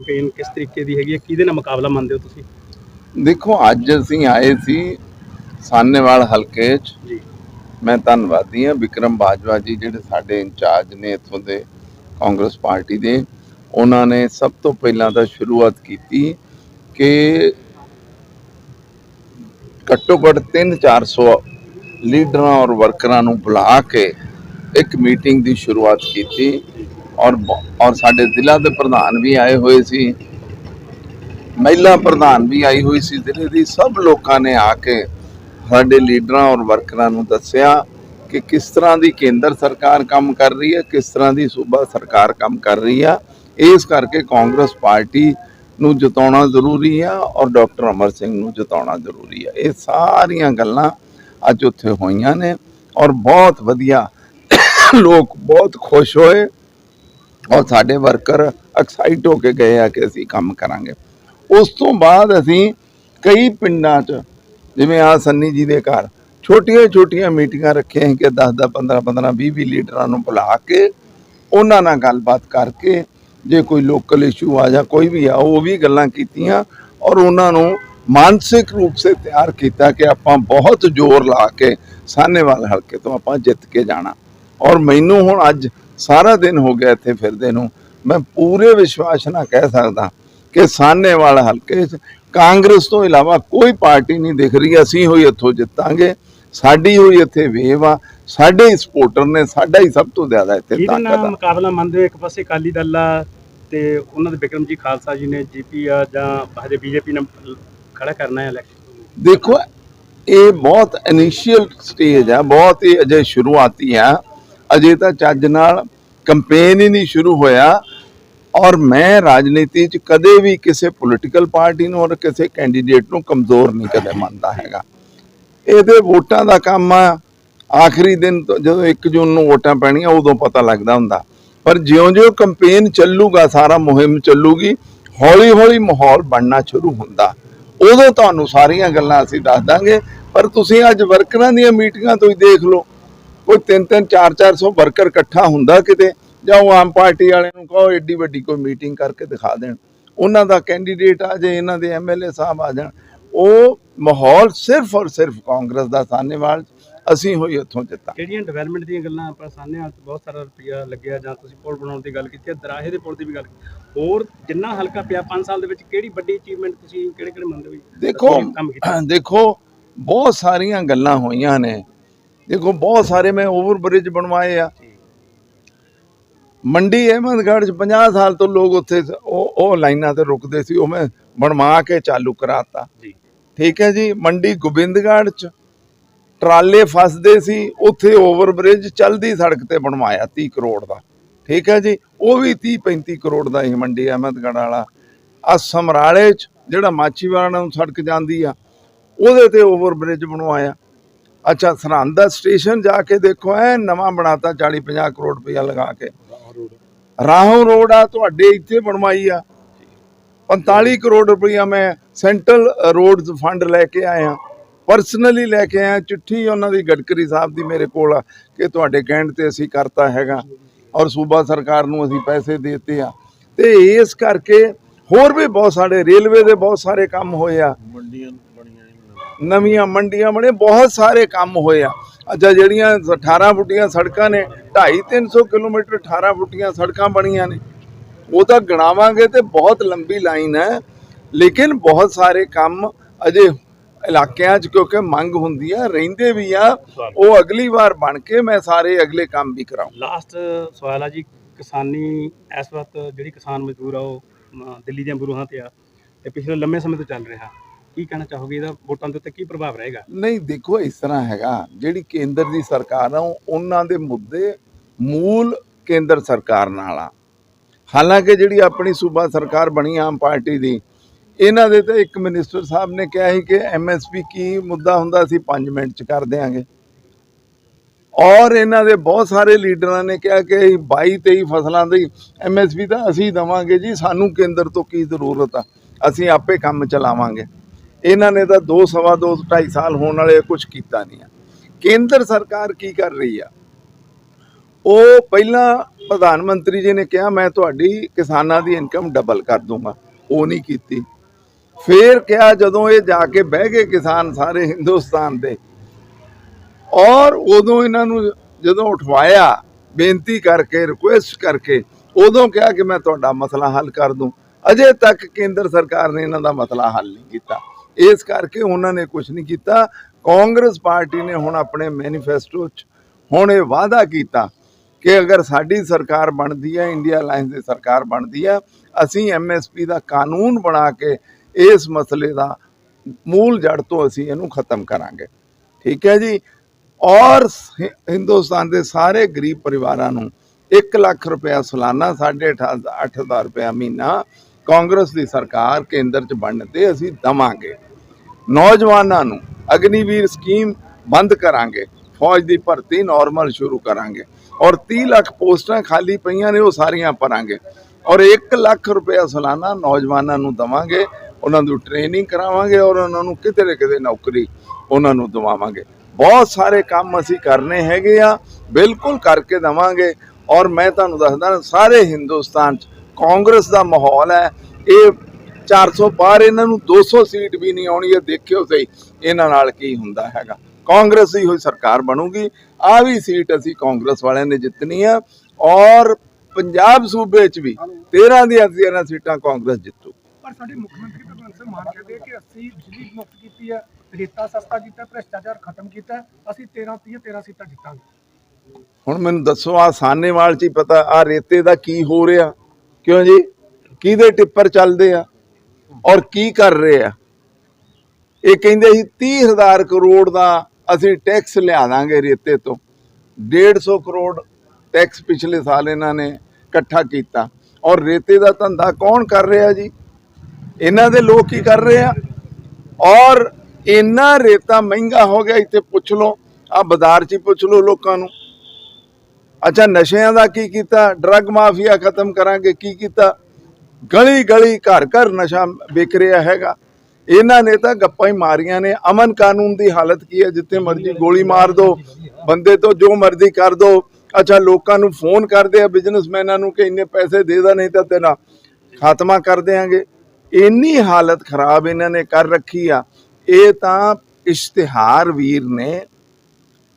Campaign ਕਿਸ ਤਰੀਕੇ ਦੀ ਹੈਗੀ ਹੈ? ਕਿਹਦੇ ਨਾਲ ਮੁਕਾਬਲਾ ਮੰਨਦੇ ਹੋ ਤੁਸੀਂ? ਦੇਖੋ ਅੱਜ ਅਸੀਂ ਆਏ ਸੀ ਸਾਨੇਵਾਲ ਹਲਕੇ 'ਚ। ਜੀ। ਮੈਂ ਧੰਨਵਾਦੀ ਹਾਂ ਵਿਕਰਮ ਬਾਜਵਾ ਜੀ ਜਿਹੜੇ ਸਾਡੇ ਇੰਚਾਰਜ ਨੇ ਇੱਥੋਂ ਦੇ ਕਾਂਗਰਸ ਪਾਰਟੀ ਦੇ। ਉਹਨਾਂ ਨੇ ਸਭ ਤੋਂ ਪਹਿਲਾਂ ਤਾਂ ਸ਼ੁਰੂਆਤ ਕੀਤੀ ਕਿ ਘੱਟੋ ਘੱਟ 3-400 ਲੀਡਰਾਂ ਔਰ ਵਰਕਰਾਂ ਨੂੰ ਬੁਲਾ ਕੇ ਇੱਕ ਮੀਟਿੰਗ ਦੀ ਸ਼ੁਰੂਆਤ ਕੀਤੀ। ਔਰ ਬ- ਔਰ ਸਾਡੇ ਜ਼ਿਲ੍ਹਾ ਦੇ ਪ੍ਰਧਾਨ ਵੀ ਆਏ ਹੋਏ ਸੀ। ਮਹਿਲਾ ਪ੍ਰਧਾਨ ਵੀ ਆਈ ਹੋਈ ਸੀ। ਜ਼ਿਲ੍ਹੇ ਦੀ ਸਭ ਲੋਕਾਂ ਨੇ ਆ ਕੇ ਸਾਡੇ ਲੀਡਰਾਂ ਔਰ ਵਰਕਰਾਂ ਨੂੰ ਦੱਸਿਆ ਕਿ ਕਿਸ ਤਰ੍ਹਾਂ ਦੀ ਕੇਂਦਰ ਸਰਕਾਰ ਕੰਮ ਕਰ ਰਹੀ ਹੈ, ਕਿਸ ਤਰ੍ਹਾਂ ਦੀ ਸੂਬਾ ਸਰਕਾਰ ਕੰਮ ਕਰ ਰਹੀ ਆ। ਇਸ ਕਰਕੇ ਕਾਂਗਰਸ ਪਾਰਟੀ ਨੂੰ ਜਿਤਾਉਣਾ ਜ਼ਰੂਰੀ ਆ ਔਰ ਡਾਕਟਰ ਅਮਰ ਸਿੰਘ ਨੂੰ ਜਿਤਾਉਣਾ ਜ਼ਰੂਰੀ ਆ। ਇਹ ਸਾਰੀਆਂ ਗੱਲਾਂ ਅੱਜ ਉੱਥੇ ਹੋਈਆਂ ਨੇ ਔਰ ਬਹੁਤ ਵਧੀਆ ਲੋਕ ਬਹੁਤ ਖੁਸ਼ ਹੋਏ। ਔਰ ਸਾਡੇ ਵਰਕਰ ਐਕਸਾਈਟ ਹੋ ਕੇ ਗਏ ਆ ਕਿ ਅਸੀਂ ਕੰਮ ਕਰਾਂਗੇ। ਉਸ ਤੋਂ ਬਾਅਦ ਅਸੀਂ ਕਈ ਪਿੰਡਾਂ 'ਚ, ਜਿਵੇਂ ਆ ਸੰਨੀ ਜੀ ਦੇ ਘਰ ਛੋਟੀਆਂ ਛੋਟੀਆਂ ਮੀਟਿੰਗਾਂ ਰੱਖੀਆਂ ਸੀ ਕਿ 10 10 15 15 20 20 ਲੀਡਰਾਂ ਨੂੰ ਬੁਲਾ ਕੇ ਉਹਨਾਂ ਨਾਲ ਗੱਲਬਾਤ ਕਰਕੇ ਜੇ ਕੋਈ ਲੋਕਲ ਇਸ਼ੂ ਆ ਜਾਂ ਕੋਈ ਵੀ ਆ, ਉਹ ਵੀ ਗੱਲਾਂ ਕੀਤੀਆਂ ਔਰ ਉਹਨਾਂ ਨੂੰ ਮਾਨਸਿਕ ਰੂਪ ਸੇ ਤਿਆਰ ਕੀਤਾ ਕਿ ਆਪਾਂ ਬਹੁਤ ਜ਼ੋਰ ਲਾ ਕੇ ਸਾਹਨੇਵਾਲ ਹਲਕੇ ਤੋਂ ਆਪਾਂ ਜਿੱਤ ਕੇ ਜਾਣਾ। ਔਰ ਮੈਨੂੰ ਹੁਣ ਅੱਜ ਸਾਰਾ ਦਿਨ ਹੋ ਗਿਆ ਇੱਥੇ ਫਿਰਦੇ ਨੂੰ। ਮੈਂ ਪੂਰੇ ਵਿਸ਼ਵਾਸ ਨਾਲ ਕਹਿ ਸਕਦਾ ਕਿ ਸਾਹਨੇਵਾਲ ਹਲਕੇ 'ਚ ਕਾਂਗਰਸ ਤੋਂ ਇਲਾਵਾ ਕੋਈ ਪਾਰਟੀ ਨਹੀਂ ਦਿਖ ਰਹੀ। ਅਸੀਂ ਹੋਈ ਇੱਥੋਂ ਜਿੱਤਾਂਗੇ। ਸਾਡੀ ਹੋਈ ਇੱਥੇ ਵੇਵ ਆ। ਸਾਡੇ ਹੀ ਸਪੋਰਟਰ ਨੇ ਸਾਡਾ ਹੀ ਸਭ ਤੋਂ ਜ਼ਿਆਦਾ ਇੱਥੇ ਤਾਕਤ ਆ। ਮੁਕਾਬਲਾ ਮੰਨਦੇ ਹੋ ਇੱਕ ਪਾਸੇ ਅਕਾਲੀ ਦਲ ਆ ਤੇ ਉਹਨਾਂ ਦੇ ਵਿਕਰਮ ਜੀ ਖਾਲਸਾ ਜੀ ਨੇ ਜੀਪੀ ਆ ਜਾਂ ਹਜੇ ਬੀਜੇਪੀ ਨਾਲ ਖੜਾ ਕਰਨਾ ਹੈ ਇਲੈਕਸ਼ਨ ਦੇਖੋ ਇਹ ਬਹੁਤ ਇਨੀਸ਼ੀਅਲ ਸਟੇਜ ਆ ਬਹੁਤ ਹੀ ਅਜੇ ਸ਼ੁਰੂਆਤੀ ਆ। ਅਜੇ ਤਾਂ ਚੱਜ ਨਾਲ ਕੰਪੇਨ ਹੀ ਨਹੀਂ ਸ਼ੁਰੂ ਹੋਇਆ। ਔਰ ਮੈਂ ਰਾਜਨੀਤੀ 'ਚ ਕਦੇ ਵੀ ਕਿਸੇ ਪੋਲੀਟੀਕਲ ਪਾਰਟੀ ਨੂੰ ਔਰ ਕਿਸੇ ਕੈਂਡੀਡੇਟ ਨੂੰ ਕਮਜ਼ੋਰ ਨਹੀਂ ਕਦੇ ਮੰਨਦਾ ਹੈਗਾ। ਇਹਦੇ ਵੋਟਾਂ ਦਾ ਕੰਮ ਆ। ਆਖਰੀ ਦਿਨ ਤੋਂ ਜਦੋਂ 1 ਜੂਨ ਨੂੰ ਵੋਟਾਂ ਪੈਣੀਆਂ, ਉਦੋਂ ਪਤਾ ਲੱਗਦਾ ਹੁੰਦਾ। ਪਰ ਜਿਉਂ-ਜਿਉਂ ਕੰਪੇਨ ਚੱਲੂਗਾ, ਸਾਰਾ ਮੁਹਿੰਮ ਚੱਲੂਗੀ, ਹੌਲੀ-ਹੌਲੀ ਮਾਹੌਲ ਬਣਨਾ ਸ਼ੁਰੂ ਹੁੰਦਾ। ਉਦੋਂ ਤੁਹਾਨੂੰ ਸਾਰੀਆਂ ਗੱਲਾਂ ਅਸੀਂ ਦੱਸ ਦਾਂਗੇ। ਪਰ ਤੁਸੀਂ ਅੱਜ ਵਰਕਰਾਂ ਦੀਆਂ ਮੀਟਿੰਗਾਂ ਤੋਂ ਹੀ ਦੇਖ ਲਓ। ਕੋਈ 3-3 4-400 ਵਰਕਰ ਇਕੱਠਾ ਹੁੰਦਾ ਕਿਤੇ ਜਾਂ ਉਹ ਆਮ ਪਾਰਟੀ ਵਾਲਿਆਂ ਨੂੰ ਕਹੋ ਏਡੀ ਵੱਡੀ ਕੋਈ ਮੀਟਿੰਗ ਕਰਕੇ ਦਿਖਾ ਦੇਣ। ਉਹਨਾਂ ਦਾ ਕੈਂਡੀਡੇਟ ਆ ਜੇ ਇਹਨਾਂ ਦੇ ਐਮਐਲਏ ਸਾਹਿਬ ਆ ਜਾਣ। ਉਹ ਮਾਹੌਲ ਸਿਰਫ ਔਰ ਸਿਰਫ ਕਾਂਗਰਸ ਦਾ ਸਾਹਨੇਵਾਲ ਅਸੀਂ ਹੋਈ ਉੱਥੋਂ ਜਿੱਤਾਂ ਕਿਹੜੀਆਂ ਡਿਵੈਲਪਮੈਂਟ ਦੀਆਂ ਗੱਲਾਂ ਆਪਾਂ ਸਾਹਮਣੇ ਹਾਲ ਬਹੁਤ ਸਾਰਾ ਰੁਪਈਆ ਲੱਗਿਆ ਜਾਂ ਤੁਸੀਂ ਪੁਲ ਬਣਾਉਣ ਦੀ ਗੱਲ ਕੀਤੀ ਹੈ ਦਰਾਹੇ ਦੇ ਪੁਲ ਦੀ ਵੀ ਗੱਲ ਕੀਤੀ। ਹੋਰ ਜਿੰਨਾ ਹਲਕਾ ਪਿਆ 5 ਸਾਲ ਦੇ ਵਿੱਚ ਕਿਹੜੀ ਵੱਡੀ ਅਚੀਵਮੈਂਟ ਤੁਸੀਂ ਕਿਹੜੇ ਕਿਹੜੇ ਮੰਨਦੇ ਹੋ ਦੇਖੋ ਦੇਖੋ ਬਹੁਤ ਸਾਰੀਆਂ ਗੱਲਾਂ ਹੋਈਆਂ ਨੇ। ਦੇਖੋ ਬਹੁਤ ਸਾਰੇ ਮੈਂ ਓਵਰ ਬ੍ਰਿਜ ਬਣਵਾਏ ਆ। ਮੰਡੀ ਅਹਿਮਦਗੜ੍ਹ ਚ 50 ਸਾਲ ਤੋਂ ਲੋਕ ਉੱਥੇ ਉਹ ਉਹ ਲਾਈਨਾਂ ਤੇ ਰੁਕਦੇ ਸੀ ਉਹ ਮੈਂ ਬਣਵਾ ਕੇ ਚਾਲੂ ਕਰਾਤਾ। ਜੀ। ਠੀਕ ਹੈ ਜੀ ਮੰਡੀ ਗੋਬਿੰਦਗੜ੍ਹ ਚ ਟਰਾਲੇ ਫਸਦੇ ਸੀ ਉੱਥੇ ਓਵਰ ਬ੍ਰਿਜ ਚਲਦੀ ਸੜਕ ਤੇ ਬਣਵਾਇਆ 30 ਕਰੋੜ ਦਾ। ਠੀਕ ਹੈ ਜੀ ਉਹ ਵੀ 30 35 ਕਰੋੜ ਦਾ ਹੀ ਮੰਡੀ ਅਹਿਮਦਗੜ੍ਹ ਵਾਲਾ। ਆ ਸਮਰਾਲੇ ਚ ਜਿਹੜਾ ਮਾਚੀਵਾੜਾ ਨੂੰ ਸੜਕ ਜਾਂਦੀ ਆ ਉਹਦੇ ਤੇ ਓਵਰ ਬ੍ਰਿਜ ਬਣਵਾਇਆ। ਅੱਛਾ ਸਰਹੰਦ ਦਾ ਸਟੇਸ਼ਨ ਜਾ ਕੇ ਦੇਖੋ ਐ ਨਵਾਂ ਬਣਾਤਾ 40 50 ਕਰੋੜ ਰੁਪਇਆ ਲਗਾ ਕੇ। ਰਾਹੋਂ ਰੋਡ। ਆ ਤੁਹਾਡੇ ਇੱਥੇ ਬਣਵਾਈ ਆ। 45 ਕਰੋੜ ਰੁਪਇਆ ਮੈਂ ਸੈਂਟਰਲ ਰੋਡਸ ਫੰਡ ਲੈ ਕੇ ਆਇਆ। ਪਰਸਨਲੀ ਲੈ ਕੇ ਆਇਆ ਚਿੱਠੀ ਉਹਨਾਂ ਦੀ ਗਡਕਰੀ ਸਾਹਿਬ ਦੀ ਮੇਰੇ ਕੋਲ ਆ ਕਿ ਤੁਹਾਡੇ ਕਹਿਣ ਤੇ ਅਸੀਂ ਕਰਤਾ ਹੈਗਾ। ਔਰ ਸੂਬਾ ਸਰਕਾਰ ਨੂੰ ਅਸੀਂ ਪੈਸੇ ਦੇਤੇ ਆ। ਤੇ ਇਸ ਕਰਕੇ ਹੋਰ ਵੀ ਬਹੁਤ ਸਾਰੇ ਰੇਲਵੇ ਦੇ ਬਹੁਤ ਸਾਰੇ ਕੰਮ ਹੋਏ ਆ। ਨਵੀਆਂ ਮੰਡੀਆਂ ਬਣੇ ਬਹੁਤ ਸਾਰੇ ਕੰਮ ਹੋਏ ਆ। ਅੱਛਾ ਜਿਹੜੀਆਂ 18 ਫੁੱਟੀਆਂ ਸੜਕਾਂ ਨੇ 2.5 300 ਕਿਲੋਮੀਟਰ 18 ਫੁੱਟੀਆਂ ਸੜਕਾਂ ਬਣੀਆਂ ਨੇ। ਉਹ ਤਾਂ ਗਣਾਵਾਂਗੇ ਤੇ ਬਹੁਤ ਲੰਬੀ ਲਾਈਨ ਹੈ ਲੇਕਿਨ ਬਹੁਤ ਸਾਰੇ ਕੰਮ ਅਜੇ ਇਲਾਕਿਆਂ 'ਚ ਕਿਉਂਕਿ ਮੰਗ ਹੁੰਦੀ ਆ ਰਹਿੰਦੇ ਵੀ ਆ ਉਹ ਅਗਲੀ ਵਾਰ ਬਣ ਕੇ ਮੈਂ ਸਾਰੇ ਅਗਲੇ ਕੰਮ ਵੀ ਕਰਾਉਂ ਲਾਸਟ ਸਵਾਲ ਆ ਜੀ ਕਿਸਾਨੀ ਇਸ ਵਕਤ ਜਿਹੜੀ ਕਿਸਾਨ ਮਜ਼ਦੂਰ ਆ ਉਹ ਦਿੱਲੀ ਦੀਆਂ ਬਰੂਹਾਂ ਤੇ ਆ ਤੇ ਪਿਛਲੇ ਲੰਮੇ ਸਮੇਂ ਤੋਂ ਚੱਲ ਰਿਹਾ। ਕੀ ਕਹਿਣਾ ਚਾਹੋਗੇ? ਇਹਦਾ ਵੋਟਾਂ ਦੇ ਉੱਤੇ ਕੀ ਪ੍ਰਭਾਵ ਰਹੇਗਾ? ਨਹੀਂ, ਦੇਖੋ, ਇਸ ਤਰ੍ਹਾਂ ਹੈਗਾ, ਜਿਹੜੀ ਕੇਂਦਰ ਦੀ ਸਰਕਾਰ ਆ ਉਹ- ਉਹਨਾਂ ਦੇ ਮੁੱਦੇ ਮੂਲ ਕੇਂਦਰ ਸਰਕਾਰ ਨਾਲ ਆ। ਹਾਲਾਂਕਿ ਜਿਹੜੀ ਆਪਣੀ ਸੂਬਾ ਸਰਕਾਰ ਬਣੀ ਆਮ ਪਾਰਟੀ ਦੀ, ਇਹਨਾਂ ਦੇ ਤਾਂ ਇੱਕ ਮਿਨਿਸਟਰ ਸਾਹਿਬ ਨੇ ਕਿਹਾ ਸੀ ਕਿ ਐਮਐਸਪੀ ਕੀ ਮੁੱਦਾ ਹੁੰਦਾ ਸੀ 5 ਮਿੰਟ ਚ ਕਰ ਦੇਾਂਗੇ ਔਰ ਇਹਨਾਂ ਦੇ ਬਹੁਤ ਸਾਰੇ ਲੀਡਰਾਂ ਨੇ ਕਿਹਾ ਕਿ 22 23 ਫਸਲਾਂ ਦੀ ਐਮਐਸਪੀ ਤਾਂ ਅਸੀਂ ਦਵਾਂਗੇ ਜੀ, ਸਾਨੂੰ ਕੇਂਦਰ ਤੋਂ ਕੀ ਜ਼ਰੂਰਤ ਆ? ਅਸੀਂ ਆਪੇ ਕੰਮ ਚਲਾਵਾਂਗੇ। ਇਹਨਾਂ ਨੇ ਤਾਂ 2 ਸਵਾ 2 2.5 ਸਾਲ ਹੋਣ ਵਾਲੇ ਕੁਝ ਕੀਤਾ ਨਹੀਂ ਆ। ਕੇਂਦਰ ਸਰਕਾਰ ਕੀ ਕਰ ਰਹੀ ਆ? ਉਹ ਪਹਿਲਾਂ ਪ੍ਰਧਾਨ ਮੰਤਰੀ ਜੀ ਨੇ ਕਿਹਾ, ਮੈਂ ਤੁਹਾਡੀ ਕਿਸਾਨਾਂ ਦੀ ਇਨਕਮ ਡਬਲ ਕਰ ਦੂੰਗਾ। ਉਹ ਨਹੀਂ ਕੀਤੀ। ਫੇਰ ਕਿਹਾ, ਜਦੋਂ ਇਹ ਜਾ ਕੇ ਬਹਿ ਗਏ ਕਿਸਾਨ ਸਾਰੇ ਹਿੰਦੁਸਤਾਨ ਦੇ, ਔਰ ਉਦੋਂ ਇਹਨਾਂ ਨੂੰ ਜਦੋਂ ਉਠਵਾਇਆ, ਬੇਨਤੀ ਕਰਕੇ ਰਿਕੁਐਸਟ ਕਰਕੇ, ਉਦੋਂ ਕਿਹਾ ਕਿ ਮੈਂ ਤੁਹਾਡਾ ਮਸਲਾ ਹੱਲ ਕਰ ਦੂੰ। ਅਜੇ ਤੱਕ ਕੇਂਦਰ ਸਰਕਾਰ ਨੇ ਇਹਨਾਂ ਦਾ ਮਸਲਾ ਹੱਲ ਨਹੀਂ ਕੀਤਾ। ਇਸ ਕਰਕੇ ਉਹਨਾਂ ਨੇ ਕੁਝ ਨਹੀਂ ਕੀਤਾ। ਕਾਂਗਰਸ ਪਾਰਟੀ ਨੇ ਹੁਣ ਆਪਣੇ ਮੈਨੀਫੈਸਟੋ 'ਚ ਹੁਣ ਇਹ ਵਾਅਦਾ ਕੀਤਾ ਕਿ ਅਗਰ ਸਾਡੀ ਸਰਕਾਰ ਬਣਦੀ ਹੈ ਇੰਡੀਆ ਅਲਾਈਅੰਸ ਦੀ ਸਰਕਾਰ ਬਣਦੀ ਹੈ, ਅਸੀਂ ਐਮਐਸਪੀ ਦਾ ਕਾਨੂੰਨ ਬਣਾ ਕੇ ਇਸ ਮਸਲੇ ਦਾ ਮੂਲ ਜੜ ਤੋਂ ਅਸੀਂ ਇਹਨੂੰ ਖਤਮ ਕਰਾਂਗੇ। ਠੀਕ ਹੈ ਜੀ? ਔਰ ਹਿੰਦੁਸਤਾਨ ਦੇ ਸਾਰੇ ਗਰੀਬ ਪਰਿਵਾਰਾਂ ਨੂੰ 1 ਲੱਖ ਰੁਪਇਆ ਸਾਲਾਨਾ 8.5 8000 ਰੁਪਇਆ ਮਹੀਨਾ ਕਾਂਗਰਸ ਦੀ ਸਰਕਾਰ ਕੇਂਦਰ 'ਚ ਬਣਨ ਤੇ ਅਸੀਂ ਦਵਾਂਗੇ। ਨੌਜਵਾਨਾਂ ਨੂੰ ਅਗਨੀਵੀਰ ਸਕੀਮ ਬੰਦ ਕਰਾਂਗੇ, ਫੌਜ ਦੀ ਭਰਤੀ ਨਾਰਮਲ ਸ਼ੁਰੂ ਕਰਾਂਗੇ ਔਰ 30 ਲੱਖ ਪੋਸਟਾਂ ਖਾਲੀ ਪਈਆਂ ਨੇ, ਉਹ ਸਾਰੀਆਂ ਭਰਾਂਗੇ ਔਰ 1 ਲੱਖ ਰੁਪਇਆ ਸਾਲਾਨਾ ਨੌਜਵਾਨਾਂ ਨੂੰ ਦਵਾਂਗੇ, ਉਹਨਾਂ ਨੂੰ ਟ੍ਰੇਨਿੰਗ ਕਰਾਵਾਂਗੇ ਔਰ ਉਹਨਾਂ ਨੂੰ ਕਿਤੇ ਨਾ ਕਿਤੇ ਨੌਕਰੀ ਉਹਨਾਂ ਨੂੰ ਦਵਾਵਾਂਗੇ। ਬਹੁਤ ਸਾਰੇ ਕੰਮ ਅਸੀਂ ਕਰਨੇ ਹੈਗੇ ਆ, ਬਿਲਕੁਲ ਕਰਕੇ ਦਵਾਂਗੇ ਔਰ ਮੈਂ ਤੁਹਾਨੂੰ ਦੱਸਦਾ ਸਾਰੇ ਹਿੰਦੁਸਤਾਨ 'ਚ ਕਾਂਗਰਸ ਦਾ ਮਾਹੌਲ ਹੈ, ਇਹ 400 ਪਾਰ ਇਹਨਾਂ ਨੂੰ 200 ਸੀਟ ਵੀ ਨਹੀਂ ਆਉਣੀ ਇਹ ਦੇਖਿਓ ਸਹੀ। ਇਹਨਾਂ ਨਾਲ ਕੀ ਹੁੰਦਾ ਹੈਗਾ। ਕਾਂਗਰਸ ਦੀ ਹੋਈ ਸਰਕਾਰ ਬਣੂਗੀ ਆ ਵੀ ਸੀਟ ਅਸੀਂ ਕਾਂਗਰਸ ਵਾਲਿਆਂ ਨੇ ਜਿੱਤਣੀ ਆ ਔਰ ਪੰਜਾਬ ਸੂਬੇ 'ਚ ਵੀ 13 ਦੀਆਂ 13 ਸੀਟਾਂ ਕਾਂਗਰਸ ਜਿੱਤੂ। ਪਰ ਸਾਡੇ ਮੁੱਖ ਮੰਤਰੀ ਭਗਵੰਤ ਸਿੰਘ ਮਾਨ ਕਹਿੰਦੇ ਆ ਕਿ ਅਸੀਂ ਬਿਜਲੀ ਮੁਫਤ ਕੀਤੀ ਹੈ ਰੇਤਾ ਸਸਤਾ ਕੀਤਾ ਭ੍ਰਿਸ਼ਟਾਚਾਰ ਖਤਮ ਕੀਤਾ ਅਸੀਂ 13 30 13 ਸੀਟਾਂ ਜਿੱਤਾਂਗੇ। ਹੁਣ ਮੈਨੂੰ ਦੱਸੋ ਆ ਸਾਨੇਵਾਲ 'ਚ ਹੀ ਪਤਾ ਆ ਰੇਤੇ ਦਾ ਕੀ ਹੋ ਰਿਹਾ? ਕਿਉਂ ਜੀ? ਕਿਹਦੇ ਟਿੱਪਰ ਚੱਲਦੇ ਆ? ਔਰ ਕੀ ਕਰ ਰਹੇ ਆ? ਇਹ ਕਹਿੰਦੇ ਸੀ 30000 ਕਰੋੜ ਦਾ ਅਸੀਂ ਟੈਕਸ ਲਿਆ ਦਾਂਗੇ ਰੇਤੇ ਤੋਂ। 150 ਕਰੋੜ ਟੈਕਸ ਪਿਛਲੇ ਸਾਲ ਇਹਨਾਂ ਨੇ ਇਕੱਠਾ ਕੀਤਾ। ਔਰ ਰੇਤੇ ਦਾ ਧੰਦਾ ਕੌਣ ਕਰ ਰਿਹਾ ਜੀ? ਇਹਨਾਂ ਦੇ ਲੋਕ ਕੀ ਕਰ ਰਹੇ ਆ? ਔਰ ਇੰਨਾ ਰੇਤਾ ਮਹਿੰਗਾ ਹੋ ਗਿਆ, ਇੱਥੇ ਪੁੱਛ ਲਓ। ਆ ਬਾਜ਼ਾਰ 'ਚ ਹੀ ਪੁੱਛ ਲਓ ਲੋਕਾਂ ਨੂੰ। ਅੱਛਾ, ਨਸ਼ਿਆਂ ਦਾ ਕੀ ਕੀਤਾ? ਡਰੱਗ ਮਾਫੀਆ ਖਤਮ ਕਰਾਂਗੇ, ਕੀ ਕੀਤਾ? ਗਲੀ ਗਲੀ ਘਰ ਘਰ ਨਸ਼ਾ ਵਿਕ ਰਿਹਾ ਹੈਗਾ। ਇਹਨਾਂ ਨੇ ਤਾਂ ਗੱਪਾਂ ਹੀ ਮਾਰੀਆਂ ਨੇ। ਅਮਨ ਕਾਨੂੰਨ ਦੀ ਹਾਲਤ ਕੀ ਹੈ? ਜਿੱਥੇ ਮਰਜ਼ੀ ਗੋਲੀ ਮਾਰ ਦੋ, ਬੰਦੇ ਤੋਂ ਜੋ ਮਰਜ਼ੀ ਕਰ ਦੋ। ਅੱਛਾ, ਲੋਕਾਂ ਨੂੰ ਫੋਨ ਕਰਦੇ ਆ ਬਿਜ਼ਨਸਮੈਨਾਂ ਨੂੰ ਕਿ ਇੰਨੇ ਪੈਸੇ ਦੇ ਦਾ, ਨਹੀਂ ਤਾਂ ਤੇਰਾ ਖਾਤਮਾ ਕਰ ਦੇਾਂਗੇ ਇੰਨੀ ਹਾਲਤ ਖਰਾਬ ਇਹਨਾਂ ਨੇ ਕਰ ਰੱਖੀ ਆ। ਇਹ ਤਾਂ ਇਸ਼ਤਿਹਾਰ ਵੀਰ ਨੇ।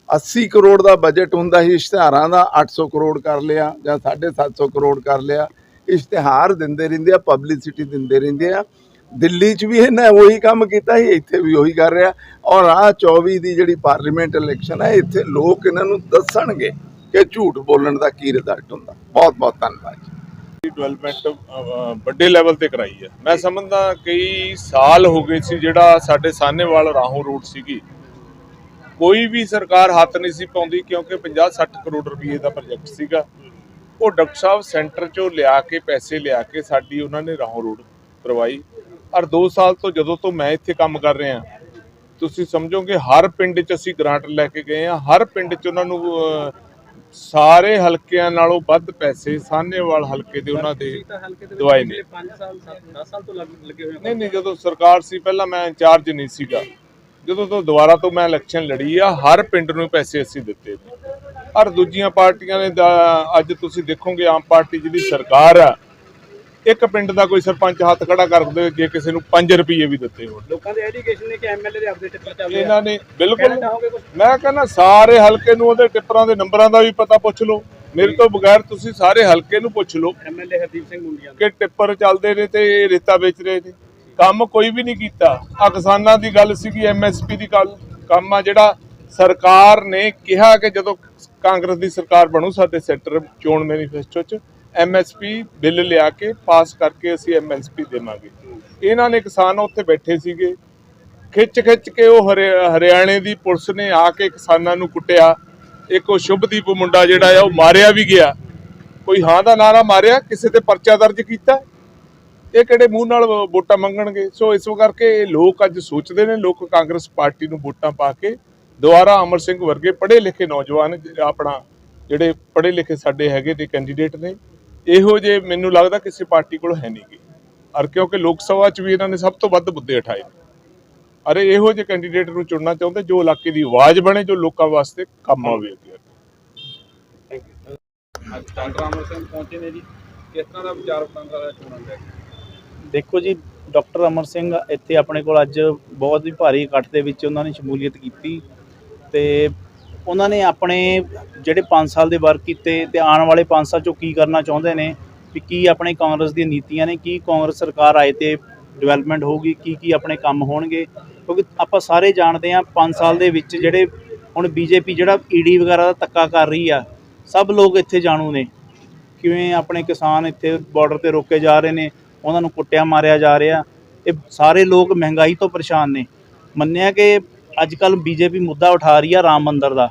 80 ਕਰੋੜ ਦਾ ਬਜਟ ਹੁੰਦਾ ਸੀ, ਇਸ਼ਤਿਹਾਰਾਂ ਦਾ 800 ਕਰੋੜ ਕਰ ਲਿਆ ਜਾਂ 750 ਕਰੋੜ ਕਰ ਲਿਆ। ਇਸ਼ਤਿਹਾਰ ਦਿੰਦੇ ਰਹਿੰਦੇ ਆ ਪਬਲਿਸਿਟੀ ਦਿੰਦੇ ਰਹਿੰਦੇ ਆ। ਦਿੱਲੀ 'ਚ ਵੀ ਇਹਨੇ ਉਹੀ ਕੰਮ ਕੀਤਾ ਸੀ, ਇੱਥੇ ਵੀ ਉਹੀ ਕਰ ਰਿਹਾ। ਔਰ ਆ 24 ਦੀ ਜਿਹੜੀ ਪਾਰਲੀਮੈਂਟ ਇਲੈਕਸ਼ਨ ਹੈ ਇੱਥੇ ਲੋਕ ਇਹਨਾਂ ਨੂੰ ਦੱਸਣਗੇ ਕਿ ਝੂਠ ਬੋਲਣ ਦਾ ਕੀ ਰਿਜ਼ਲਟ ਹੁੰਦਾ। ਬਹੁਤ ਬਹੁਤ ਧੰਨਵਾਦ ਜੀ। ਡਿਵੈਲਪਮੈਂਟ ਵੱਡੇ ਲੈਵਲ ਤੇ ਕਰਾਈ ਹੈ। ਮੈਂ ਸਮਝਦਾ ਕਈ ਸਾਲ ਹੋ ਗਏ ਸੀ ਜਿਹੜਾ ਸਾਡੇ ਸਾਹਨੇਵਾਲ ਰਾਹੋਂ ਰੋਡ ਸੀਗੀ। ਕੋਈ ਵੀ ਸਰਕਾਰ ਹੱਥ ਨਹੀਂ ਸੀ ਪਾਉਂਦੀ ਕਿਉਂਕਿ 50-60 ਕਰੋੜ ਰੁਪਏ ਦਾ ਪ੍ਰੋਜੈਕਟ ਸੀਗਾ। ਉਹ ਡਾਕਟਰ ਸਾਹਿਬ ਸੈਂਟਰ ਚੋਂ ਲਿਆ ਕੇ ਪੈਸੇ ਲਿਆ ਕੇ ਸਾਡੀ ਉਹਨਾਂ ਨੇ ਰਾਹੋਂ ਰੋਡ ਕਰਵਾਈ। ਔਰ 2 ਸਾਲ ਤੋਂ ਜਦੋਂ ਤੋਂ ਮੈਂ ਇੱਥੇ ਕੰਮ ਕਰ ਰਿਹਾ ਤੁਸੀਂ ਸਮਝੋਗੇ ਹਰ ਪਿੰਡ 'ਚ ਅਸੀਂ ਗ੍ਰਾਂਟ ਲੈ ਕੇ ਗਏ ਆ ਹਰ ਪਿੰਡ 'ਚ ਉਹਨਾਂ ਨੂੰ ਸਾਰੇ ਹਲਕਿਆਂ ਨਾਲੋਂ ਵੱਧ ਪੈਸੇ ਸਾਹਨੇਵਾਲ ਹਲਕੇ ਦੇ ਉਹਨਾਂ ਦੇ ਦਵਾਈ ਨੇ। 5 ਸਾਲ 10 ਸਾਲ ਤੋਂ ਲੱਗੇ ਹੋਏ ਨਹੀਂ ਨਹੀਂ ਜਦੋਂ ਸਰਕਾਰ ਸੀ ਪਹਿਲਾਂ ਮੈਂ ਇੰਚਾਰਜ ਨਹੀਂ ਸੀਗਾ। ਜਦੋਂ ਤੋਂ ਦੁਬਾਰਾ ਤੋਂ ਮੈਂ ਇਲੈਕਸ਼ਨ ਲੜੀ ਆ ਹਰ ਪਿੰਡ ਨੂੰ ਪੈਸੇ ਅਸੀਂ ਦਿੱਤੇ। ਨੇ ਔਰ ਦੂਜੀਆਂ ਪਾਰਟੀਆਂ ਨੇ ਅੱਜ ਤੁਸੀਂ ਦੇਖੋਗੇ ਆਮ ਪਾਰਟੀ ਜਿਹਦੀ ਸਰਕਾਰ ਆ ਇੱਕ ਪਿੰਡ ਦਾ ਕੋਈ ਸਰਪੰਚ ਹੱਥ ਖੜਾ ਕਰ ਦੇ ਜੇ ਕਿਸੇ ਨੂੰ 5 ਰੁਪਏ ਵੀ ਦਿੱਤੇ ਹੋਣ। ਲੋਕਾਂ ਦੇ ਐਜੂਕੇਸ਼ਨ ਨੇ ਕਿ ਐਮਐਲਏ ਦੇ ਆਪਦੇ ਟਿੱਪਰ ਚੱਲਦੇ ਇਹਨਾਂ ਨੇ ਬਿਲਕੁਲ ਮੈਂ ਕਹਿੰਦਾ ਸਾਰੇ ਹਲਕੇ ਨੂੰ ਉਹਦੇ ਟਿੱਪਰਾਂ ਦੇ ਨੰਬਰਾਂ ਦਾ ਵੀ ਪਤਾ ਪੁੱਛ ਲਓ। ਮੇਰੇ ਤੋਂ ਬਗੈਰ ਤੁਸੀਂ ਸਾਰੇ ਹਲਕੇ ਨੂੰ ਪੁੱਛ ਲਓ ਐਮਐਲਏ ਹਰਦੀਪ ਸਿੰਘ ਮੁੰਡੀਆਂ ਕਿ ਟਿੱਪਰ ਚੱਲਦੇ ਨੇ ਤੇ ਇਹ ਰੇਤਾ ਵੇਚ ਰਹੇ ਨੇ। ਕੰਮ ਕੋਈ ਵੀ ਨਹੀਂ ਕੀਤਾ। ਆ ਕਿਸਾਨਾਂ ਦੀ ਗੱਲ ਸੀਗੀ ਐਮਐਸਪੀ ਦੀ ਗੱਲ। ਕੰਮ ਆ ਜਿਹੜਾ ਸਰਕਾਰ ਨੇ ਕਿਹਾ ਕਿ ਜਦੋਂ ਕਾਂਗਰਸ ਦੀ ਸਰਕਾਰ ਬਣੂ, ਸਾਡੇ ਸੈਕਟਰ ਚੋਣ ਮੈਨੀਫੈਸਟੋ 'ਚ ਐਮਐਸਪੀ ਬਿੱਲ ਲਿਆ ਕੇ ਪਾਸ ਕਰਕੇ ਅਸੀਂ ਐਮਐਸਪੀ ਦੇਵਾਂਗੇ। ਇਹਨਾਂ ਨੇ ਕਿਸਾਨ ਉੱਥੇ ਬੈਠੇ ਸੀਗੇ। ਖਿੱਚ ਖਿੱਚ ਕੇ ਉਹ ਹਰਿ- ਹਰਿਆਣੇ ਦੀ ਪੁਲਿਸ ਨੇ ਆ ਕੇ ਕਿਸਾਨਾਂ ਨੂੰ ਕੁੱਟਿਆ। ਇੱਕ ਉਹ ਸ਼ੁਭਦੀਪ ਮੁੰਡਾ ਜਿਹੜਾ ਆ, ਉਹ ਮਾਰਿਆ ਵੀ ਗਿਆ। ਕੋਈ ਹਾਂ ਦਾ ਨਾਰਾ ਮਾਰਿਆ, ਕਿਸੇ ਤੇ ਪਰਚਾ ਦਰਜ ਕੀਤਾ? ਇਹ ਕਿਹੜੇ ਮੂੰਹ ਨਾਲ ਵੋਟਾਂ ਮੰਗਣਗੇ? ਸੋ ਇਸ ਕਰਕੇ ਇਹ ਲੋਕ ਅੱਜ ਸੋਚਦੇ ਨੇ, ਲੋਕ ਕਾਂਗਰਸ ਪਾਰਟੀ ਨੂੰ ਵੋਟਾਂ ਪਾ ਕੇ ਦੁਆਰਾ ਅਮਰ ਸਿੰਘ ਵਰਗੇ ਪੜ੍ਹੇ ਲਿਖੇ ਨੌਜਵਾਨ ਜ- ਆਪਣਾ ਜਿਹੜੇ ਪੜ੍ਹੇ ਲਿਖੇ ਸਾਡੇ ਹੈਗੇ ਨੇ ਕੈਂਡੀਡੇਟ ਨੇ ਇਹੋ ਜੇ ਮੈਨੂੰ ਲੱਗਦਾ ਕਿਸੇ ਪਾਰਟੀ ਕੋਲ ਹੈ ਨਹੀਂਗੇ ਔਰ ਕਿਉਂਕਿ ਲੋਕ ਸਭਾ 'ਚ ਵੀ ਇਹਨਾਂ ਨੇ ਸਭ ਤੋਂ ਵੱਧ ਮੁੱਦੇ ਉਠਾਏ ਅਰੇ ਇਹੋ ਜਿਹੇ ਕੈਂਡੀਡੇਟ ਨੂੰ ਚੁਣਨਾ ਚਾਹੁੰਦੇ ਜੋ ਇਲਾਕੇ ਦੀ ਆਵਾਜ਼ ਬਣੇ ਜੋ ਲੋਕਾਂ ਵਾਸਤੇ ਕੰਮ ਆਵੇ ਅੱਗੇ ਅੱਜ ਡਾਕਟਰ ਅਮਰ ਸਿੰਘ ਪਹੁੰਚੇ ਨੇ ਜੀ। ਕਿਸ ਤਰ੍ਹਾਂ ਦਾ ਵਿਚਾਰ ਵਟਾਂਦਰਾ ਦਾ ਚੋਣਾਂ ਦਾ ਦੇਖੋ ਜੀ ਡਾਕਟਰ ਅਮਰ ਸਿੰਘ ਇੱਥੇ ਆਪਣੇ ਕੋਲ ਅੱਜ ਬਹੁਤ ਹੀ ਭਾਰੀ ਇਕੱਠ ਦੇ ਵਿੱਚ ਉਹਨਾਂ ਨੇ ਸ਼ਮੂਲੀਅਤ ਕੀਤੀ। ਤੇ ਉਹਨਾਂ ਨੇ ਆਪਣੇ ਜਿਹੜੇ 5 ਸਾਲ ਦੇ ਵਰਕ ਕੀਤੇ ਤੇ ਆਉਣ ਵਾਲੇ 5 ਸਾਲ ਚੋਂ ਕੀ ਕਰਨਾ ਚਾਹੁੰਦੇ ਨੇ, ਵੀ ਕੀ ਆਪਣੇ ਕਾਂਗਰਸ ਦੀਆਂ ਨੀਤੀਆਂ ਨੇ, ਕੀ ਕਾਂਗਰਸ ਸਰਕਾਰ ਆਏ ਤੇ ਡਿਵੈਲਪਮੈਂਟ ਹੋਊਗੀ, ਕੀ ਕੀ ਆਪਣੇ ਕੰਮ ਹੋਣਗੇ, ਕਿਉਂਕਿ ਆਪਾਂ ਸਾਰੇ ਜਾਣਦੇ ਹਾਂ 5 ਸਾਲ ਦੇ ਵਿੱਚ ਜਿਹੜੇ ਹੁਣ ਬੀਜੇਪੀ ਜਿਹੜਾ ਈਡੀ ਵਗੈਰਾ ਦਾ ਧੱਕਾ ਕਰ ਰਹੀ ਆ, ਸਭ ਲੋਕ ਇੱਥੇ ਜਾਣੂ ਨੇ, ਕਿਵੇਂ ਆਪਣੇ ਕਿਸਾਨ ਇੱਥੇ ਬਾਰਡਰ ਤੇ ਰੋਕੇ ਜਾ ਰਹੇ ਨੇ, ਉਹਨਾਂ ਨੂੰ ਕੁੱਟਿਆ ਮਾਰਿਆ ਜਾ ਰਿਹਾ, ਇਹ ਸਾਰੇ ਲੋਕ ਮਹਿੰਗਾਈ ਤੋਂ ਪਰੇਸ਼ਾਨ ਨੇ, ਮੰਨਿਆ ਕਿ ਅੱਜ ਕੱਲ ਬੀਜੇਪੀ ਮੁੱਦਾ ਉਠਾ ਰਹੀ ਆ ਰਾਮ ਮੰਦਰ ਦਾ।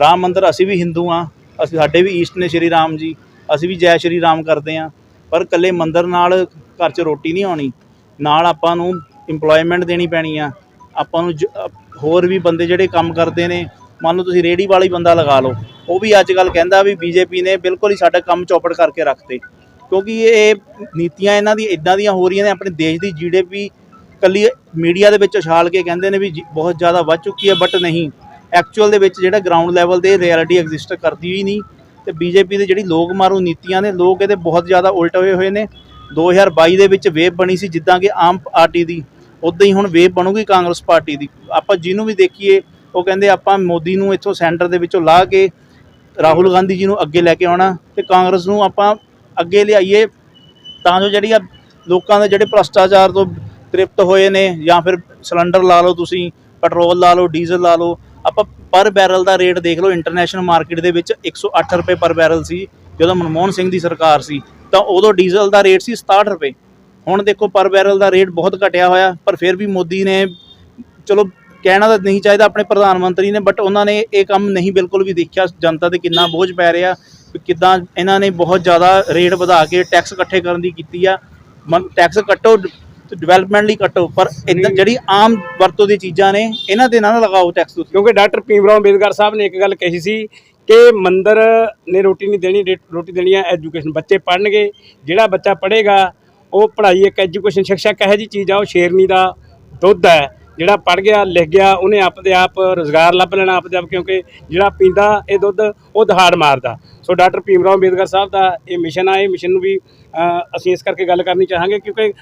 ਰਾਮ ਮੰਦਰ ਅਸੀਂ ਵੀ ਹਿੰਦੂ ਆ। ਅਸੀਂ, ਸਾਡੇ ਵੀ ਈਸ਼ਟ ਨੇ ਸ਼੍ਰੀ ਰਾਮ ਜੀ। ਅਸੀਂ ਵੀ ਜੈ ਸ਼੍ਰੀ ਰਾਮ ਕਰਦੇ ਆ। ਪਰ ਇਕੱਲੇ ਮੰਦਰ ਨਾਲ ਘਰ 'ਚ ਰੋਟੀ ਨਹੀਂ ਆਉਣੀ। ਨਾਲ ਆਪਾਂ ਨੂੰ ਇੰਪਲੋਇਮੈਂਟ ਦੇਣੀ ਪੈਣੀ ਆ। ਆਪਾਂ ਨੂੰ ਜ- ਹੋਰ ਵੀ ਬੰਦੇ ਜਿਹੜੇ ਕੰਮ ਕਰਦੇ ਨੇ, ਮੰਨ ਲਓ ਤੁਸੀਂ ਰੇੜੀ ਵਾਲਾ ਹੀ ਬੰਦਾ ਲਗਾ ਲਓ। ਉਹ ਵੀ ਅੱਜ ਕੱਲ ਕਹਿੰਦਾ ਵੀ ਬੀਜੇਪੀ ਨੇ ਬਿਲਕੁਲ ਹੀ ਸਾਡਾ ਕੰਮ ਚੌਪੜ ਕਰਕੇ ਰੱਖਤੇ ਕਿਉਂਕਿ ਇਹ ਨੀਤੀਆਂ ਇਹਨਾਂ ਦੀ ਇਦਾਂ ਦੀਆਂ ਹੋ ਰਹੀਆਂ ਨੇ, ਆਪਣੇ ਦੇਸ਼ ਦੀ ਜੀਡੀਪੀ ਕੱਲੀ ਮੀਡੀਆ ਦੇ ਵਿੱਚ ਉਛਾਲ ਕੇ ਕਹਿੰਦੇ ਨੇ ਵੀ ਜੀ- ਬਹੁਤ ਜ਼ਿਆਦਾ ਵੱਧ ਚੁੱਕੀ ਹੈ ਬਟ ਨਹੀਂ। ਐਕਚੁਅਲ ਦੇ ਵਿੱਚ ਜਿਹੜਾ ਗਰਾਊਂਡ ਲੈਵਲ ਤੇ ਰਿਐਲਿਟੀ ਐਗਜ਼ਿਸਟ ਕਰਦੀ ਹੀ ਨਹੀਂ। ਤੇ ਬੀਜੇਪੀ ਦੇ ਜਿਹੜੀ ਲੋਕ ਮਾਰੂ ਨੀਤੀਆਂ ਨੇ, ਲੋਕ ਇਹਦੇ ਬਹੁਤ ਜ਼ਿਆਦਾ ਉਲਟ ਹੋਏ ਹੋਏ ਨੇ। 2022 ਦੇ ਵਿੱਚ ਵੇਵ ਬਣੀ ਸੀ, ਜਿੱਦਾਂ ਕਿ ਆਮ ਪਾਰਟੀ ਦੀ। ਉਦਾਂ ਹੀ ਹੁਣ ਵੇਵ ਬਣੂਗੀ ਕਾਂਗਰਸ ਪਾਰਟੀ ਦੀ। ਆਪਾਂ ਜਿਹਨੂੰ ਵੀ ਦੇਖੀਏ, ਉਹ ਕਹਿੰਦੇ ਆਪਾਂ ਮੋਦੀ ਨੂੰ ਇੱਥੋਂ ਸੈਂਟਰ ਦੇ ਵਿੱਚੋਂ ਲਾ ਕੇ ਰਾਹੁਲ ਗਾਂਧੀ ਜੀ ਨੂੰ ਅੱਗੇ ਲੈ ਕੇ ਆਉਣਾ ਤੇ ਕਾਂਗਰਸ ਨੂੰ ਆਪਾਂ ਅੱਗੇ ਲਿਆਈਏ। ਤਾਂ ਜੋ ਜਿਹੜੀ ਆ ਲੋਕਾਂ ਦੇ ਜਿਹੜੇ ਭ੍ਰਸ਼ਟਾਚਾਰ ਤੋਂ ਤ੍ਰਿਪਤ ਹੋਏ ਨੇ ਜਾਂ ਫਿਰ ਸਿਲੰਡਰ ਲਾ ਲਓ ਤੁਸੀਂ, ਪੈਟਰੋਲ ਲਾ ਲਓ, ਡੀਜ਼ਲ ਲਾ ਲਓ, ਆਪਾਂ ਪਰ ਬੈਰਲ ਦਾ ਰੇਟ ਦੇਖ ਲਓ ਇੰਟਰਨੈਸ਼ਨਲ ਮਾਰਕੀਟ ਦੇ ਵਿੱਚ 108 ਰੁਪਏ ਪਰ ਬੈਰਲ ਸੀ, ਜਦੋਂ ਮਨਮੋਹਨ ਸਿੰਘ ਦੀ ਸਰਕਾਰ ਸੀ, ਤਾਂ ਉਦੋਂ ਡੀਜ਼ਲ ਦਾ ਰੇਟ ਸੀ 67 ਰੁਪਏ। ਹੁਣ ਦੇਖੋ ਪਰ ਬੈਰਲ ਦਾ ਰੇਟ ਬਹੁਤ ਘਟਿਆ ਹੋਇਆ, ਪਰ ਫਿਰ ਵੀ ਮੋਦੀ ਨੇ, ਚਲੋ ਕਹਿਣਾ ਤਾਂ ਨਹੀਂ ਚਾਹੀਦਾ ਆਪਣੇ ਪ੍ਰਧਾਨ ਮੰਤਰੀ ਨੇ ਬਟ ਉਹਨਾਂ ਨੇ ਇਹ ਕੰਮ ਨਹੀਂ ਬਿਲਕੁਲ ਵੀ ਦੇਖਿਆ, ਜਨਤਾ ਤੇ ਕਿੰਨਾ ਬੋਝ ਪੈ ਰਿਹਾ ਕਿੱਦਾਂ ਇਹਨਾਂ ਨੇ ਬਹੁਤ ਜ਼ਿਆਦਾ ਰੇਟ ਵਧਾ ਕੇ ਟੈਕਸ ਇਕੱਠੇ ਕਰਨ ਦੀ ਕੀਤੀ ਆ ਟੈਕਸ ਕੱਟੋ ਡਿਵੈਲਪਮੈਂਟ ਲਈ ਕੱਟੋ ਪਰ ਇਦਾਂ ਜਿਹੜੀ ਆਮ ਵਰਤੋਂ ਦੀਆਂ ਚੀਜ਼ਾਂ ਨੇ ਇਹਨਾਂ ਤੇ ਨਾ ਲਗਾਓ ਟੈਕਸ ਤੁਸੀਂ। ਕਿਉਂਕਿ ਡਾਕਟਰ ਭੀਮਰਾਓ ਅੰਬੇਦਕਰ ਸਾਹਿਬ ਨੇ ਇੱਕ ਗੱਲ ਕਹੀ ਸੀ ਕਿ ਮੰਦਰ ਨੇ ਰੋਟੀ ਨਹੀਂ ਦੇਣੀ ਰੋਟੀ ਦੇਣੀ ਹੈ ਐਜੂਕੇਸ਼ਨ ਬੱਚੇ ਪੜ੍ਹਨਗੇ ਜਿਹੜਾ ਬੱਚਾ ਪੜ੍ਹੇਗਾ ਉਹ ਪੜ੍ਹਾਈ ਇੱਕ ਐਜੂਕੇਸ਼ਨ ਸਿੱਖਿਆ ਇੱਕ ਇਹੋ ਜਿਹੀ ਚੀਜ਼ ਆ ਉਹ ਸ਼ੇਰਨੀ ਦਾ ਦੁੱਧ ਹੈ ਜਿਹੜਾ ਪੜ੍ਹ ਗਿਆ ਲਿਖ ਗਿਆ ਉਹਨੇ ਆਪਦੇ ਆਪ ਰੋਜ਼ਗਾਰ ਲੱਭ ਲੈਣਾ ਆਪਦੇ ਆਪ ਕਿਉਂਕਿ ਜਿਹੜਾ ਪੀਂਦਾ ਇਹ ਦੁੱਧ ਉਹ ਦਹਾੜ ਮਾਰਦਾ। ਸੋ ਡਾਕਟਰ ਭੀਮਰਾਓ ਅੰਬੇਦਕਰ ਸਾਹਿਬ ਦਾ ਇਹ ਮਿਸ਼ਨ ਆ ਇਹ ਮਿਸ਼ਨ ਨੂੰ ਵੀ ਅਸੀਂ ਇਸ ਕਰਕੇ ਗੱਲ ਕਰਨੀ ਚਾਹਾਂਗੇ ਕਿਉਂਕਿ